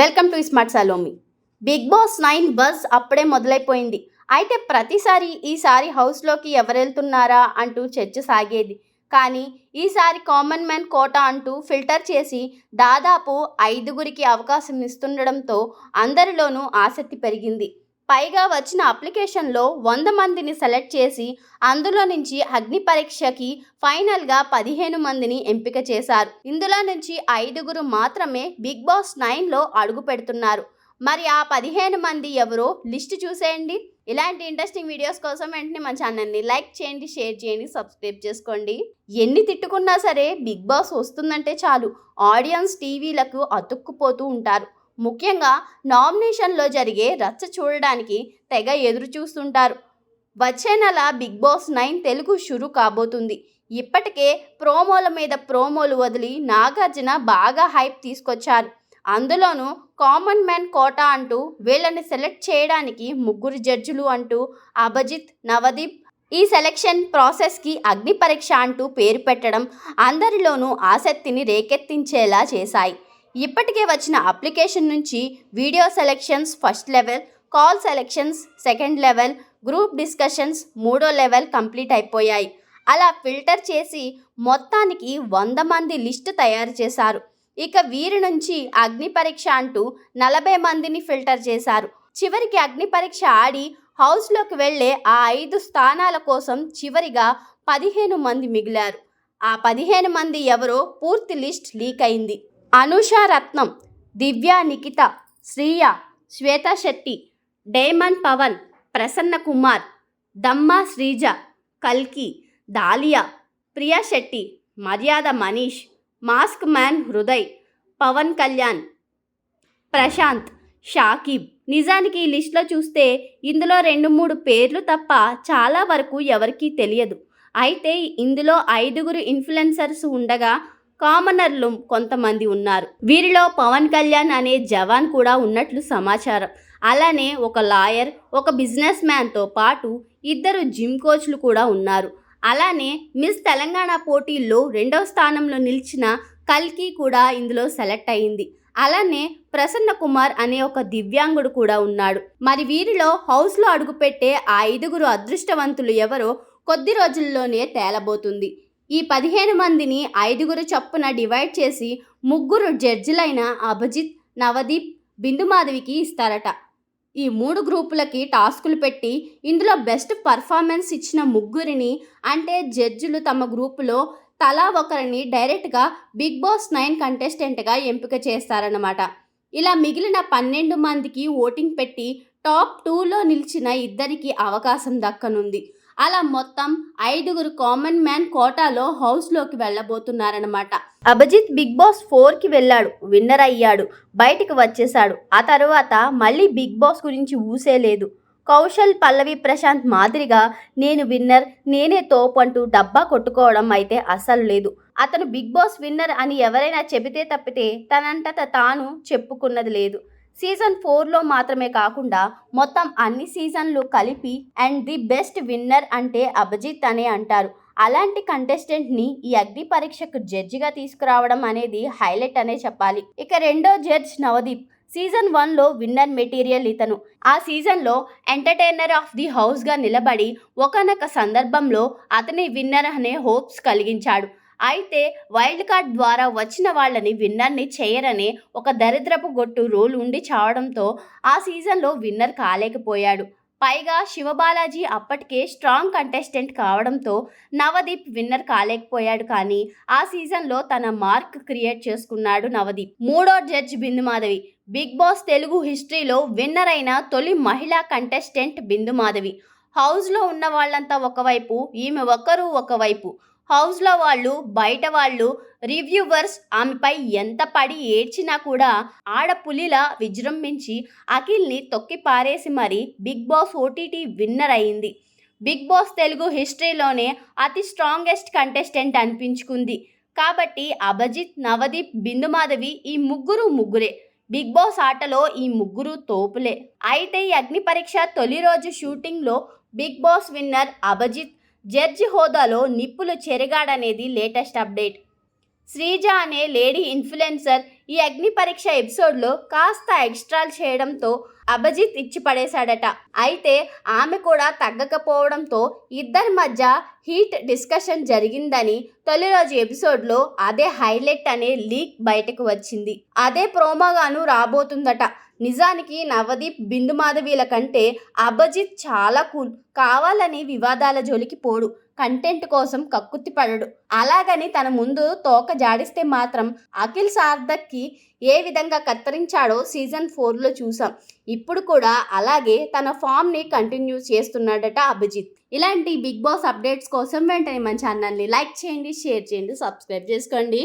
Welcome to smart Salomi. Bigg Boss nine buzz అప్పుడే మొదలైపోయింది. అయితే ప్రతిసారి ఈసారి హౌస్లోకి ఎవరు వెళ్తున్నారా అంటూ చర్చ సాగేది. కానీ ఈసారి కామన్ మ్యాన్ కోట అంటూ ఫిల్టర్ చేసి దాదాపు ఐదుగురికి అవకాశం ఇస్తుండడంతో అందరిలోనూ ఆసక్తి పెరిగింది. పైగా వచ్చిన అప్లికేషన్లో వంద మందిని సెలెక్ట్ చేసి అందులో నుంచి అగ్ని పరీక్షకి ఫైనల్గా పదిహేను మందిని ఎంపిక చేశారు. ఇందులో నుంచి ఐదుగురు మాత్రమే బిగ్ బాస్ నైన్లో అడుగు పెడుతున్నారు. మరి ఆ పదిహేను మంది ఎవరో లిస్ట్ చూసేయండి. ఇలాంటి ఇంట్రెస్టింగ్ వీడియోస్ కోసం వెంటనే మన ఛానల్ని లైక్ చేయండి షేర్ చేయండి సబ్స్క్రైబ్ చేసుకోండి. ఎన్ని తిట్టుకున్నా సరే బిగ్ బాస్ వస్తుందంటే చాలు. ఆడియన్స్ టీవీలకు అతుక్కుపోతూ ఉంటారు. ముఖ్యంగా నామినేషన్లో జరిగే రచ్చ చూడడానికి తెగ ఎదురు చూస్తుంటారు వచ్చే నెల బిగ్ బాస్ నైన్ తెలుగు షురు కాబోతుంది. ఇప్పటికే ప్రోమోల మీద ప్రోమోలు వదిలి నాగార్జున బాగా హైప్ తీసుకొచ్చారు. అందులోనూ కామన్ మ్యాన్ కోట అంటూ వీళ్ళని సెలెక్ట్ చేయడానికి ముగ్గురు జడ్జిలు అంటూ అభజిత్ నవదీప్ ఈ సెలెక్షన్ ప్రాసెస్కి అగ్ని పరీక్ష అంటూ పేరు పెట్టడం అందరిలోనూ ఆసక్తిని రేకెత్తించేలా చేశాయి. ఇప్పటికే వచ్చిన అప్లికేషన్ నుంచి video selections first level call selections second level group discussions మూడో లెవెల్ కంప్లీట్ అయిపోయాయి. అలా ఫిల్టర్ చేసి మొత్తానికి వంద మంది లిస్ట్ తయారు చేశారు. ఇక వీరి నుంచి అగ్ని పరీక్ష అంటూ నలభై మందిని ఫిల్టర్ చేశారు. చివరికి అగ్ని పరీక్ష ఆడి హౌస్లోకి వెళ్ళే ఆ ఐదు స్థానాల కోసం చివరిగా పదిహేను మంది మిగిలారు. ఆ పదిహేను మంది ఎవరో పూర్తి లిస్ట్ లీక్ అయింది. అనుష రత్నం దివ్య నిఖిత శ్రీయ శ్వేత శెట్టి డేమన్ పవన్ ప్రసన్న కుమార్ దమ్మా శ్రీజ కల్కి దాలియా ప్రియా శెట్టి మర్యాద మనీష్ మాస్క్ మ్యాన్ హృదయ్ పవన్ కళ్యాణ్ ప్రశాంత్ షాకిబ్. నిజానికి ఈ లిస్ట్లో చూస్తే ఇందులో రెండు మూడు పేర్లు తప్ప చాలా వరకు ఎవరికీ తెలియదు. అయితే ఇందులో ఐదుగురు ఇన్ఫ్లుయెన్సర్స్ ఉండగా కామనర్లు కొంతమంది ఉన్నారు. వీరిలో పవన్ కళ్యాణ్ అనే జవాన్ కూడా ఉన్నట్లు సమాచారం. అలానే ఒక లాయర్ ఒక బిజినెస్ మ్యాన్తో పాటు ఇద్దరు జిమ్ కోచ్లు కూడా ఉన్నారు. అలానే మిస్ తెలంగాణ పోటీల్లో రెండవ స్థానంలో నిలిచిన కల్కి కూడా ఇందులో సెలెక్ట్ అయింది. అలానే ప్రసన్న కుమార్ అనే ఒక దివ్యాంగుడు కూడా ఉన్నాడు. మరి వీరిలో హౌస్లో అడుగుపెట్టే ఆ ఐదుగురు అదృష్టవంతులు ఎవరో కొద్ది రోజుల్లోనే తేలబోతుంది. ఈ పదిహేను మందిని ఐదుగురు చొప్పున డివైడ్ చేసి ముగ్గురు జడ్జిలైన అభిజిత్ నవదీప్ బిందుమాధవికి ఇస్తారట. ఈ మూడు గ్రూపులకి టాస్కులు పెట్టి ఇందులో బెస్ట్ పర్ఫార్మెన్స్ ఇచ్చిన ముగ్గురిని అంటే జడ్జిలు తమ గ్రూపులో తలా ఒకరిని డైరెక్ట్గా బిగ్ బాస్ నైన్ కంటెస్టెంట్గా ఎంపిక చేస్తారన్నమాట. ఇలా మిగిలిన పన్నెండు మందికి ఓటింగ్ పెట్టి టాప్ టూలో నిలిచిన ఇద్దరికి అవకాశం దక్కనుంది. అలా మొత్తం ఐదుగురు కామన్ మ్యాన్ కోటాలో హౌస్లోకి వెళ్ళబోతున్నారనమాట అభిజిత్ బిగ్ బాస్ ఫోర్కి వెళ్ళాడు విన్నర్ అయ్యాడు బయటికి వచ్చేశాడు. ఆ తర్వాత మళ్ళీ బిగ్ బాస్ గురించి ఊసే లేదు. కౌశల్ పల్లవి ప్రశాంత్ మాదిరిగా నేను విన్నర్ నేనే తోపు అంటూ డబ్బా కొట్టుకోవడం అయితే అసలు లేదు. అతను బిగ్ బాస్ విన్నర్ అని ఎవరైనా చెబితే తప్పితే తనంతట తాను చెప్పుకున్నది లేదు. సీజన్ ఫోర్లో మాత్రమే కాకుండా మొత్తం అన్ని సీజన్లు కలిపి అండ్ ది బెస్ట్ విన్నర్ అంటే అభిజిత్ అనే అంటారు. అలాంటి కంటెస్టెంట్ని ఈ అగ్ని పరీక్షకు జడ్జిగా తీసుకురావడం అనేది హైలైట్ అనే చెప్పాలి. ఇక రెండో జడ్జ్ నవదీప్. సీజన్ వన్లో విన్నర్ మెటీరియల్ ఇతను. ఆ సీజన్లో ఎంటర్టైనర్ ఆఫ్ ది హౌస్గా నిలబడి ఒకనొక సందర్భంలో అతని విన్నర్ అనే హోప్స్ కలిగించాడు. అయితే వైల్డ్ కార్డ్ ద్వారా వచ్చిన వాళ్ళని విన్నర్ని చేయరనే ఒక దరిద్రపు గొట్టు రూల్ ఉండి చావడంతో ఆ సీజన్లో విన్నర్ కాలేకపోయాడు. పైగా శివబాలాజీ అప్పటికే స్ట్రాంగ్ కంటెస్టెంట్ కావడంతో నవదీప్ విన్నర్ కాలేకపోయాడు కానీ ఆ సీజన్లో తన మార్క్ క్రియేట్ చేసుకున్నాడు నవదీప్. మూడో judge Bindu Madhavi. Bigg Boss Telugu హిస్టరీలో విన్నర్ అయిన తొలి మహిళా కంటెస్టెంట్ బిందుమాధవి. హౌస్లో ఉన్న వాళ్ళంతా ఒకవైపు ఈమె ఒకరు ఒకవైపు. హౌస్లో వాళ్ళు బయట వాళ్ళు రివ్యూవర్స్ ఆమెపై ఎంత పడి ఏడ్చినా కూడా ఆడపులిలా విజృంభించి అఖిల్ని తొక్కి పారేసి మరీ బిగ్ బాస్ ఓటీటీ విన్నర్ అయింది. బిగ్ బాస్ తెలుగు హిస్టరీలోనే అతి స్ట్రాంగెస్ట్ కంటెస్టెంట్ అనిపించుకుంది. కాబట్టి అభజిత్ నవదీప్ బిందుమాధవి ఈ ముగ్గురు ముగ్గురే. బిగ్ బాస్ ఆటలో ఈ ముగ్గురు తోపులే. అయితే ఈ అగ్ని పరీక్ష తొలి రోజు షూటింగ్లో Bigg Boss winner Abhijeet judge హోదాలో నిప్పులు చెరగాడనేది లేటెస్ట్ అప్డేట్. శ్రీజ అనే లేడీ ఇన్ఫ్లుయెన్సర్ ఈ అగ్ని పరీక్ష ఎపిసోడ్లో కాస్త ఎక్స్ట్రాల్ చేయడంతో అభిజిత్ ఇచ్చి పడేశాడట అయితే ఆమె కూడా తగ్గకపోవడంతో ఇద్దరి మధ్య హీట్ డిస్కషన్ జరిగిందని తొలి రోజు ఎపిసోడ్లో అదే హైలైట్ అనే లీక్ బయటకు వచ్చింది. అదే ప్రోమోగాను రాబోతుందట. నిజానికి నవదీప్ బిందు మాధవీల కంటే అభజిత్ చాలా కూల్. కావాలని వివాదాల జోలికి పోడు. కంటెంట్ కోసం కక్కుత్తి పడడు. అలాగని తన ముందు తోక జాడిస్తే మాత్రం అఖిల్ సార్థక్కి ఏ విధంగా కత్తిరించాడో సీజన్ ఫోర్లో చూసాం. ఇప్పుడు కూడా అలాగే తన ఫామ్ని కంటిన్యూ చేస్తున్నాడట అభిజిత్. ఇలాంటి బిగ్ బాస్ అప్డేట్స్ కోసం వెంటనే మన ఛానల్ని లైక్ చేయండి షేర్ చేయండి సబ్స్క్రైబ్ చేసుకోండి.